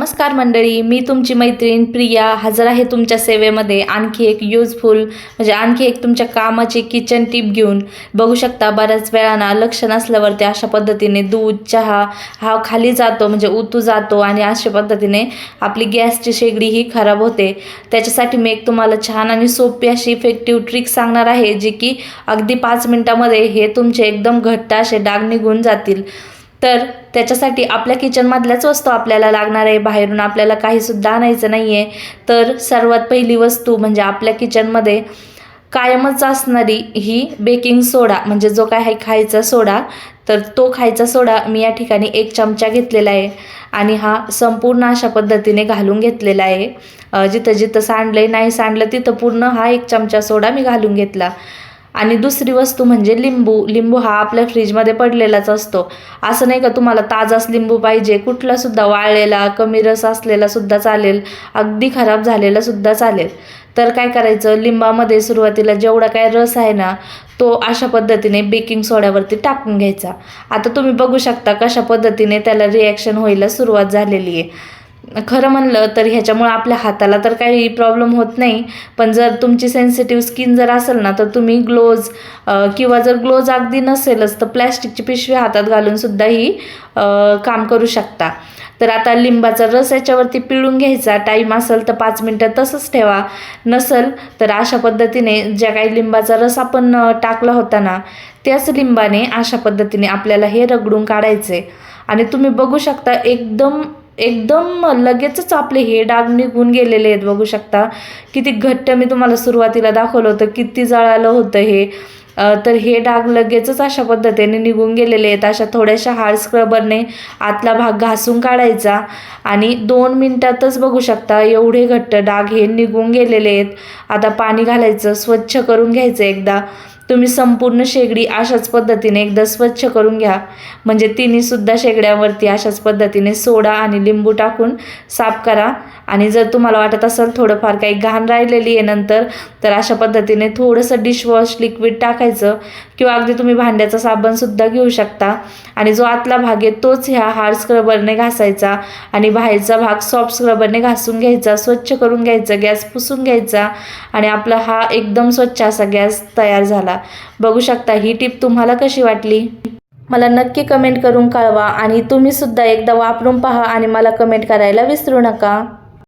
नमस्कार मंडळी मी तुमची मैत्रीण प्रिया. हजर आहे तुमच्या सेवेमध्ये आणखी एक युजफुल म्हणजे आणखी एक तुमच्या कामाची किचन टीप घेऊन. बघू शकता बऱ्याच वेळाना लक्ष नसल्यावरती अशा पद्धतीने दूध चहा हा खाली जातो म्हणजे उतू जातो आणि अशा पद्धतीने आपली गॅसची शेगडी ही खराब होते. त्याच्यासाठी मी एक तुम्हाला छान आणि सोपी अशी इफेक्टिव्ह ट्रिक सांगणार आहे जी की अगदी पाच मिनटामध्ये हे तुमचे एकदम घट्ट असे डाग निघून जातील. तर त्याच्यासाठी आपल्या किचनमधल्याच वस्तू आपल्याला लागणार आहे. बाहेरून आपल्याला काहीसुद्धा आणायचं नाही आहे तर सर्वात पहिली वस्तू म्हणजे आपल्या किचनमध्ये कायमच असणारी ही बेकिंग सोडा म्हणजे जो काय आहे खायचा सोडा तर तो खायचा सोडा मी या ठिकाणी एक चमचा घेतलेला आहे. आणि हा संपूर्ण अशा पद्धतीने घालून घेतलेला आहे. जिथं जिथं सांडलं आहे नाही सांडलं तिथं पूर्ण हा एक चमचा सोडा मी घालून घेतला. आणि दुसरी वस्तू म्हणजे लिंबू. लिंबू हा आपल्या फ्रीजमध्ये पडलेलाच असतो. असं नाही का तुम्हाला ताजाच लिंबू पाहिजे. कुठलासुद्धा वाळलेला कमी रस असलेलासुद्धा चालेल. अगदी खराब झालेलासुद्धा चालेल. तर काय करायचं? लिंबामध्ये सुरुवातीला जेवढा काय रस आहे ना तो अशा पद्धतीने बेकिंग सोड्यावरती टाकून घ्यायचा. आता तुम्ही बघू शकता कशा पद्धतीने त्याला रिॲक्शन व्हायला सुरुवात झालेली आहे. खरं म्हणलं तर ह्याच्यामुळं आपल्या हाताला तर काही प्रॉब्लेम होत नाही. पण जर तुमची सेन्सिटिव्ह स्किन जर असेल ना तर तुम्ही ग्लोज किंवा जर ग्लोज अगदी नसेलच तर प्लॅस्टिकची पिशवी हातात घालूनसुद्धा ही काम करू शकता. तर आता लिंबाचा रस याच्यावरती पिळून घ्यायचा. टाईम असेल तर पाच मिनटं तसंच ठेवा. नसेल तर अशा पद्धतीने ज्या काही लिंबाचा रस आपण टाकला होता ना त्याच लिंबाने अशा पद्धतीने आपल्याला हे रगडून काढायचे. आणि तुम्ही बघू शकता एकदम एकदम लगेचच आपले हे डाग निघून गेलेले आहेत बघू शकता. किती घट्ट मी तुम्हाला सुरुवातीला दाखवलं होतं किती जळालं होतं हे. तर हे डाग लगेचच अशा पद्धतीने निघून गेलेले आहेत. अशा थोड्याशा हार्ड स्क्रबरने आतला भाग घासून काढायचा. आणि दोन मिनटातच बघू शकता एवढे घट्ट डाग हे निघून गेलेले आहेत. आता पाणी घालायचं स्वच्छ करून घ्यायचं एकदा. तुम्ही संपूर्ण शेगडी अशाच पद्धतीने एकदा स्वच्छ करून घ्या. म्हणजे तिन्हीसुद्धा शेगड्यावरती अशाच पद्धतीने सोडा आणि लिंबू टाकून साफ करा. आणि जर तुम्हाला वाटत असेल थोडंफार काही घाण राहिलेली आहे नंतर तर अशा पद्धतीने थोडंसं डिशवॉश लिक्विड टाकायचं किंवा अगदी तुम्ही भांड्याचा साबणसुद्धा घेऊ शकता. आणि जो आतला भाग आहे तोच ह्या हार्ड स्क्रबरने घासायचा आणि बाहेरचा भाग सॉफ्ट स्क्रबरने घासून घ्यायचा स्वच्छ करून घ्यायचा गॅस पुसून घ्यायचा आणि आपला हा एकदम स्वच्छ असा गॅस तयार झाला. बघू शकता. ही टिप तुम्हाला कशी वाटली? मला नक्की कमेंट करून कळवा आणि तुम्ही सुद्धा एकदा वापरून पहा आणि मला कमेंट करायला विसरू नका.